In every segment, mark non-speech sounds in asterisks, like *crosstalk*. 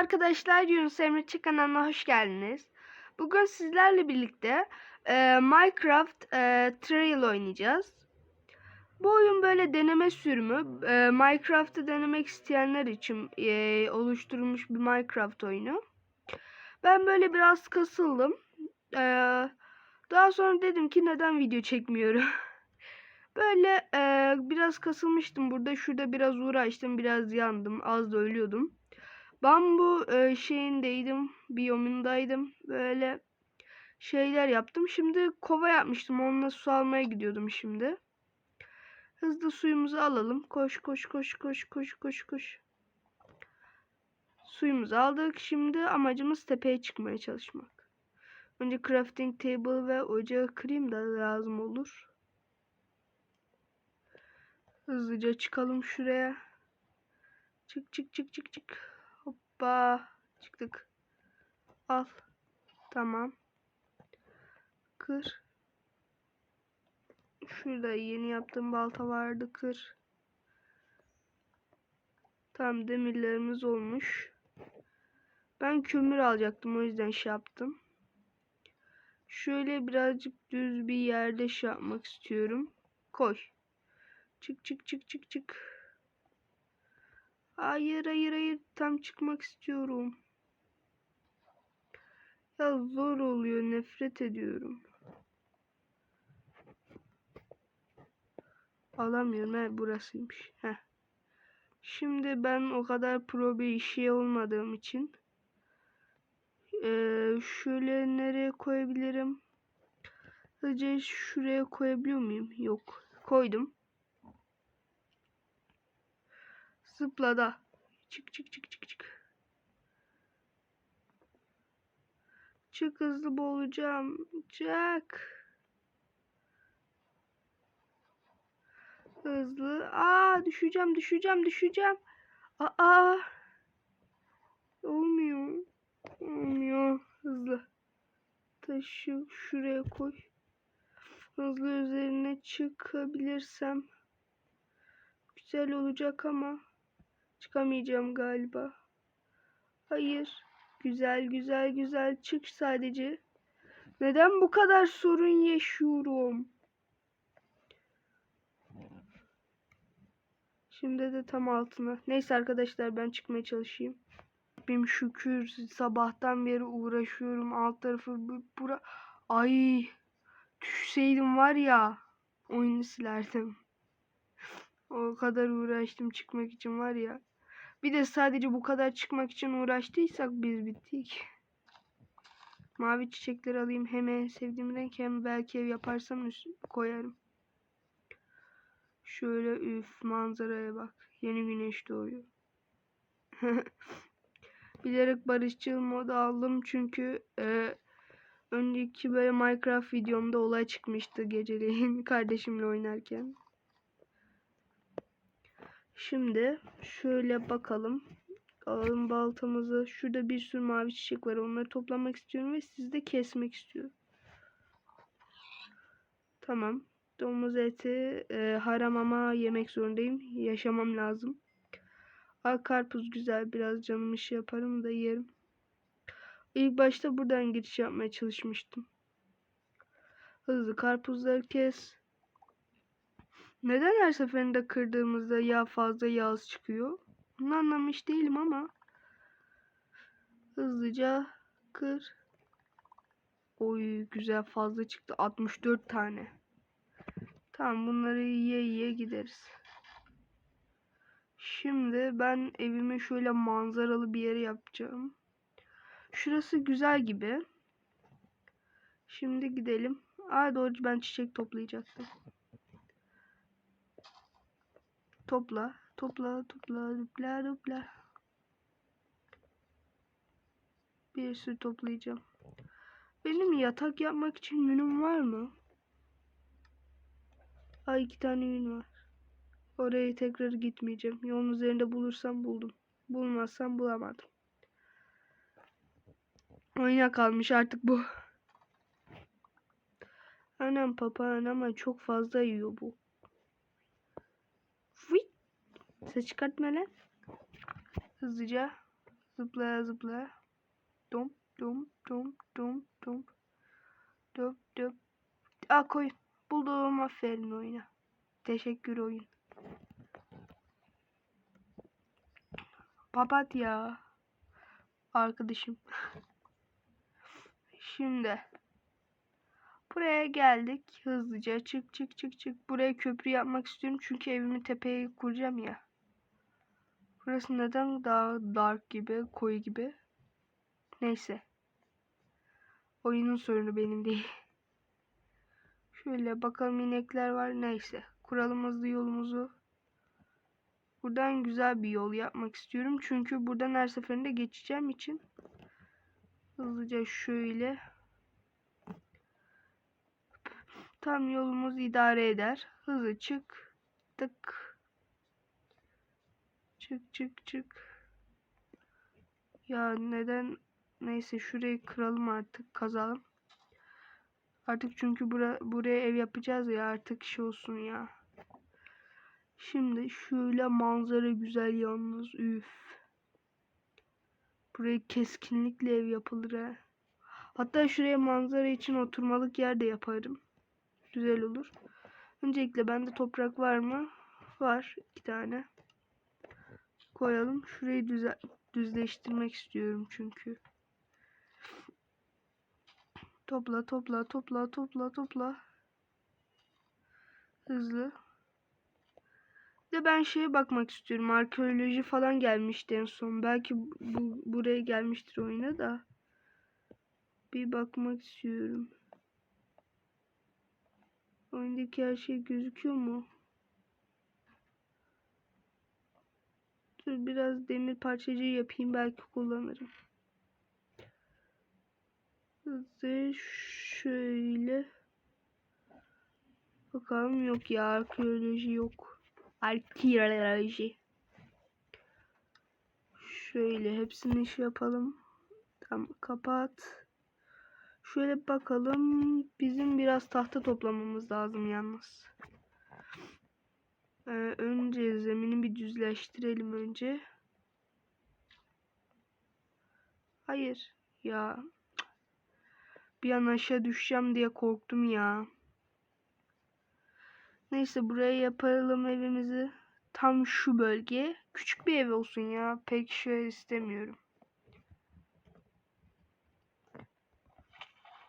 arkadaşlar, Yunus Emre Çek kanalına hoş geldiniz. Bugün sizlerle birlikte e, Minecraft e, Trail oynayacağız. Bu oyun böyle deneme sürümü. E, Minecraft'ı denemek isteyenler için e, oluşturulmuş bir Minecraft oyunu. Ben böyle biraz kasıldım. E, daha sonra dedim ki neden video çekmiyorum. *laughs* böyle e, biraz kasılmıştım burada. Şurada biraz uğraştım, biraz yandım. Az da ölüyordum. Ben bu e, şeyindeydim, biyomundaydım. Böyle şeyler yaptım. Şimdi kova yapmıştım. Onunla su almaya gidiyordum şimdi. Hızlı suyumuzu alalım. Koş koş koş koş koş koş koş. Suyumuzu aldık. Şimdi amacımız tepeye çıkmaya çalışmak. Önce crafting table ve ocağı kırayım da lazım olur. Hızlıca çıkalım şuraya. Çık çık çık çık çık. Hoppa. Çıktık. Al. Tamam. Kır. Şurada yeni yaptığım balta vardı. Kır. Tamam demirlerimiz olmuş. Ben kömür alacaktım. O yüzden şey yaptım. Şöyle birazcık düz bir yerde şey yapmak istiyorum. Koy. Çık çık çık çık çık. Hayır hayır hayır tam çıkmak istiyorum. Ya zor oluyor nefret ediyorum. Alamıyorum he burasıymış. Heh. Şimdi ben o kadar pro bir şey olmadığım için ee, şöyle nereye koyabilirim? Sadece şuraya koyabiliyor muyum? Yok. Koydum. Zıpla da. Çık çık çık çık çık. Çık hızlı boğulacağım. Çık. Hızlı. Aa düşeceğim düşeceğim düşeceğim. Aa. Olmuyor. Olmuyor. Hızlı. Taşı şuraya koy. Hızlı üzerine çıkabilirsem güzel olacak ama çıkamayacağım galiba. Hayır. Güzel güzel güzel çık sadece. Neden bu kadar sorun yaşıyorum? Şimdi de tam altına. Neyse arkadaşlar ben çıkmaya çalışayım. Benim şükür sabahtan beri uğraşıyorum. Alt tarafı bu- bura. Ay düşseydim var ya oyunu silerdim. O kadar uğraştım çıkmak için var ya. Bir de sadece bu kadar çıkmak için uğraştıysak biz bittik. Mavi çiçekleri alayım. Hem sevdiğim renk hem belki ev yaparsam koyarım. Şöyle üf manzaraya bak. Yeni güneş doğuyor. *laughs* Bilerek barışçıl mod aldım çünkü e, önceki böyle Minecraft videomda olay çıkmıştı geceleyin *laughs* kardeşimle oynarken. Şimdi şöyle bakalım. Alalım baltamızı. Şurada bir sürü mavi çiçek var. Onları toplamak istiyorum ve siz de kesmek istiyorum. Tamam. Domuz eti e, haram ama yemek zorundayım. Yaşamam lazım. Al karpuz güzel. Biraz canım işi yaparım da yerim. İlk başta buradan giriş yapmaya çalışmıştım. Hızlı karpuzları kes. Neden her seferinde kırdığımızda yağ fazla yağız çıkıyor? Bunu anlamış değilim ama. Hızlıca kır. Oy güzel fazla çıktı. 64 tane. Tamam bunları yiye yiye gideriz. Şimdi ben evimi şöyle manzaralı bir yere yapacağım. Şurası güzel gibi. Şimdi gidelim. Aa doğru ben çiçek toplayacaktım. Topla, topla, topla, topla, topla. Bir sürü toplayacağım. Benim yatak yapmak için yünüm var mı? Ay iki tane yün var. Oraya tekrar gitmeyeceğim. Yolun üzerinde bulursam buldum. Bulmazsam bulamadım. Oyuna kalmış artık bu. Anam papağan ama çok fazla yiyor bu. Ses çıkartma lan. Hızlıca. Zıplaya zıplaya. Dum dum dum dum dum. Dum dum. Aa koy. Buldum aferin oyuna. Teşekkür oyun. Papatya. Arkadaşım. *laughs* Şimdi. Buraya geldik. Hızlıca çık çık çık çık. Buraya köprü yapmak istiyorum. Çünkü evimi tepeye kuracağım ya. Burası neden daha dark gibi, koyu gibi? Neyse. Oyunun sorunu benim değil. Şöyle bakalım inekler var. Neyse. Kuralım yolumuzu. Buradan güzel bir yol yapmak istiyorum. Çünkü buradan her seferinde geçeceğim için. Hızlıca şöyle. Tam yolumuz idare eder. Hızlı çık. Çık çık çık. Ya neden? Neyse şurayı kıralım artık. Kazalım. Artık çünkü bura, buraya ev yapacağız ya artık şey olsun ya. Şimdi şöyle manzara güzel yalnız. Üf. Buraya keskinlikle ev yapılır ha. Hatta şuraya manzara için oturmalık yer de yaparım. Güzel olur. Öncelikle bende toprak var mı? Var. iki tane. Koyalım. Şurayı düze düzleştirmek istiyorum çünkü. Topla topla topla topla topla. Hızlı. De ben şeye bakmak istiyorum. Arkeoloji falan gelmişti en son. Belki bu buraya gelmiştir oyuna da. Bir bakmak istiyorum. Oyundaki her şey gözüküyor mu? Dur biraz demir parçacığı yapayım belki kullanırım. Hızlı şöyle. Bakalım yok ya arkeoloji yok. Arkeoloji. Şöyle hepsini iş yapalım. Tamam kapat. Şöyle bakalım. Bizim biraz tahta toplamamız lazım yalnız. Ee, önce zemini bir düzleştirelim önce. Hayır ya. Bir an aşağı düşeceğim diye korktum ya. Neyse buraya yapalım evimizi. Tam şu bölge. Küçük bir ev olsun ya. Pek şey istemiyorum.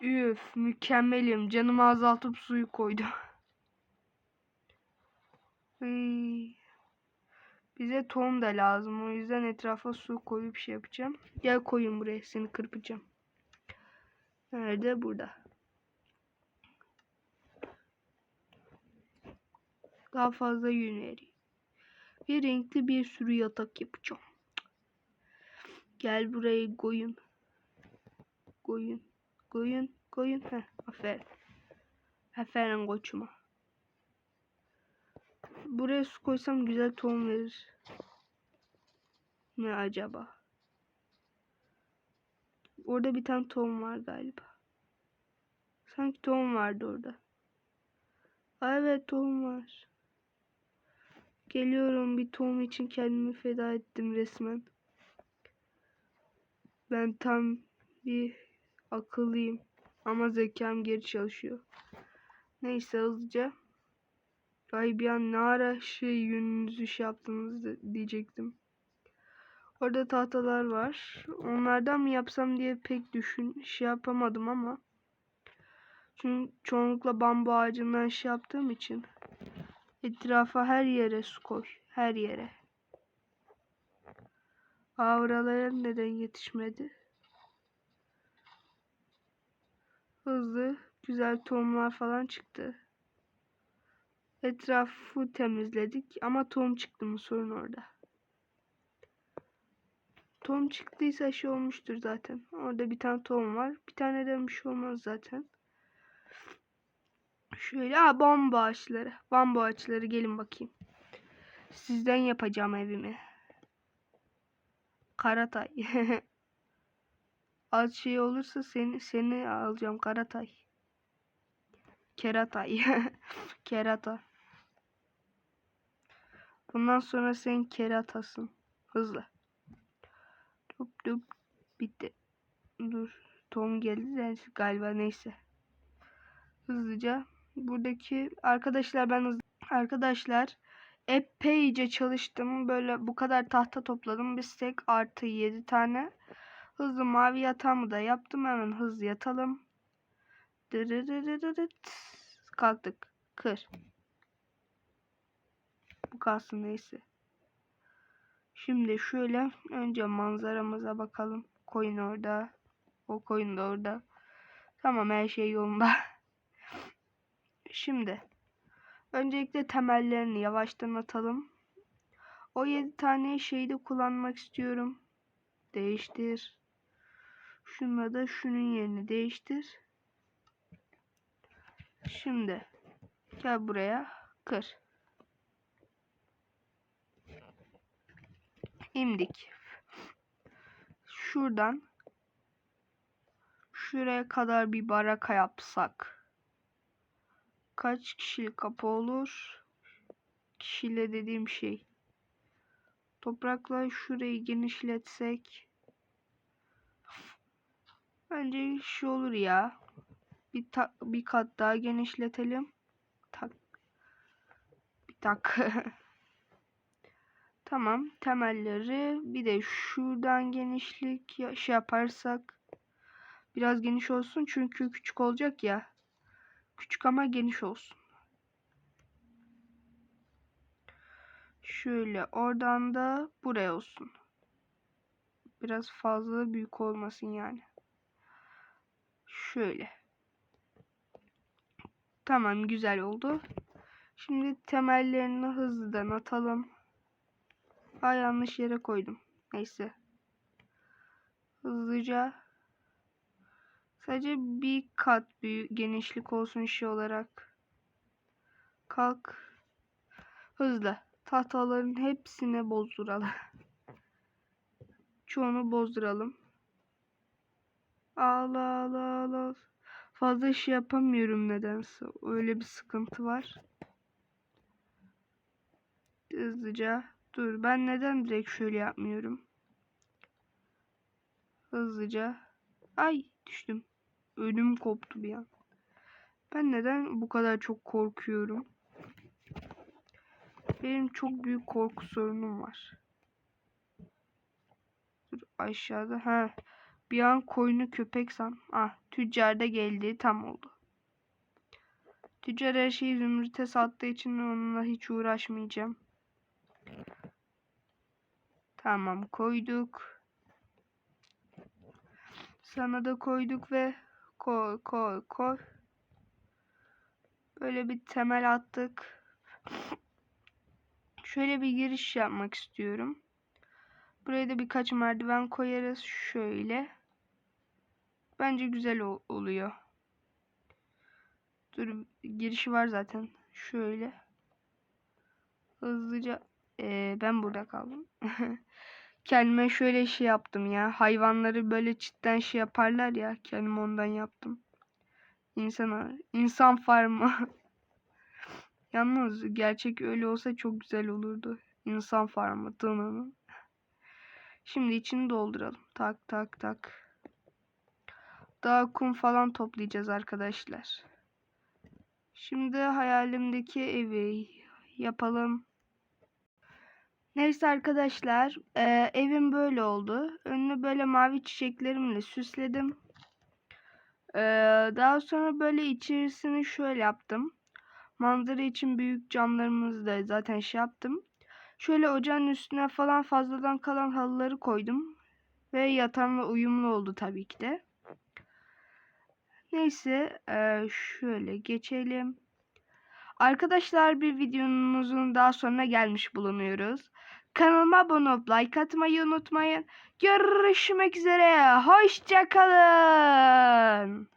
Üf mükemmelim. Canımı azaltıp suyu koydu. *laughs* Iy. Bize tohum da lazım. O yüzden etrafa su koyup şey yapacağım. Gel koyun buraya. Seni kırpacağım. Nerede? Burada. Daha fazla yün vereyim. Ve renkli bir sürü yatak yapacağım. Gel buraya koyun. Koyun. Koyun. Koyun. Heh, aferin. Aferin koçuma. Buraya su koysam güzel tohum verir. Ne acaba? Orada bir tane tohum var galiba. Sanki tohum vardı orada. Aa, evet tohum var. Geliyorum bir tohum için kendimi feda ettim resmen. Ben tam bir akıllıyım. Ama zekam geri çalışıyor. Neyse hızlıca. Ay bir an ne ara şey yününüzü şey yaptınız diyecektim. Orada tahtalar var. Onlardan mı yapsam diye pek düşün şey yapamadım ama. Çünkü çoğunlukla bambu ağacından şey yaptığım için. Etrafa her yere su koy. Her yere. Avralara neden yetişmedi? Hızlı, güzel tohumlar falan çıktı. Etrafı temizledik ama tohum çıktı mı sorun orada. Tohum çıktıysa şey olmuştur zaten. Orada bir tane tohum var. Bir tane de bir şey olmaz zaten. Şöyle ha bambu ağaçları. Bambu ağaçları gelin bakayım. Sizden yapacağım evimi. Karatay. *laughs* Az şey olursa seni seni alacağım Karatay. Keratay. *laughs* Kerata. Bundan sonra sen keratasın. Hızlı. Hop dup bitti. Dur. Tom geldi de galiba neyse. Hızlıca buradaki arkadaşlar ben hız arkadaşlar epeyce çalıştım. Böyle bu kadar tahta topladım. Bir stack artı 7 tane. Hızlı mavi yatağımı da yaptım. Hemen hızlı yatalım. Dırırırırırıt. Kalktık. Kır. Bu kalsın neyse. Şimdi şöyle önce manzaramıza bakalım. Koyun orada. O koyun da orada. Tamam her şey yolunda. Şimdi öncelikle temellerini yavaştan atalım. O 7 tane şeyi de kullanmak istiyorum. Değiştir. Şunla da şunun yerini değiştir. Şimdi gel buraya kır. İmdik. Şuradan şuraya kadar bir baraka yapsak. Kaç kişilik kapı olur? Kişiyle dediğim şey. Toprakla şurayı genişletsek. Bence şu olur ya. Bir, ta- bir kat daha genişletelim. Tak. Bir tak. *laughs* tamam. Temelleri bir de şuradan genişlik şey yaparsak biraz geniş olsun çünkü küçük olacak ya. Küçük ama geniş olsun. Şöyle oradan da buraya olsun. Biraz fazla büyük olmasın yani. Şöyle. Tamam güzel oldu. Şimdi temellerini hızlıdan atalım. Aa yanlış yere koydum. Neyse. Hızlıca. Sadece bir kat büyük genişlik olsun şey olarak. Kalk. Hızlı. Tahtaların hepsini bozduralım. *laughs* Çoğunu bozduralım. Allah Allah Allah. Fazla şey yapamıyorum nedense. Öyle bir sıkıntı var. Hızlıca. Dur ben neden direkt şöyle yapmıyorum? Hızlıca. Ay düştüm. Ölüm koptu bir an. Ben neden bu kadar çok korkuyorum? Benim çok büyük korku sorunum var. Dur aşağıda. Ha. Bir an koyunu köpek san. Ah tüccar da geldi. Tam oldu. Tüccar her şeyi zümrüte sattığı için onunla hiç uğraşmayacağım. Tamam koyduk. Sana da koyduk ve koy koy koy. Böyle bir temel attık. Şöyle bir giriş yapmak istiyorum. Buraya da birkaç merdiven koyarız. Şöyle. Bence güzel ol- oluyor. Dur girişi var zaten. Şöyle. Hızlıca. Ee, ben burada kaldım. *laughs* Kendime şöyle şey yaptım ya. Hayvanları böyle çitten şey yaparlar ya. Kendim ondan yaptım. İnsan, insan farmı. *laughs* Yalnız gerçek öyle olsa çok güzel olurdu. İnsan farmı. Tınının. Şimdi içini dolduralım. Tak tak tak. Daha kum falan toplayacağız arkadaşlar. Şimdi hayalimdeki evi yapalım. Neyse arkadaşlar, e, evim böyle oldu. Önünü böyle mavi çiçeklerimle süsledim. E, daha sonra böyle içerisini şöyle yaptım. Manzara için büyük camlarımızı da zaten şey yaptım. Şöyle ocağın üstüne falan fazladan kalan halıları koydum. Ve yatağımla uyumlu oldu tabii ki de. Neyse eee, şöyle geçelim. Arkadaşlar bir videomuzun daha sonuna gelmiş bulunuyoruz. Kanalıma abone olup like atmayı unutmayın. Görüşmek üzere. Hoşçakalın.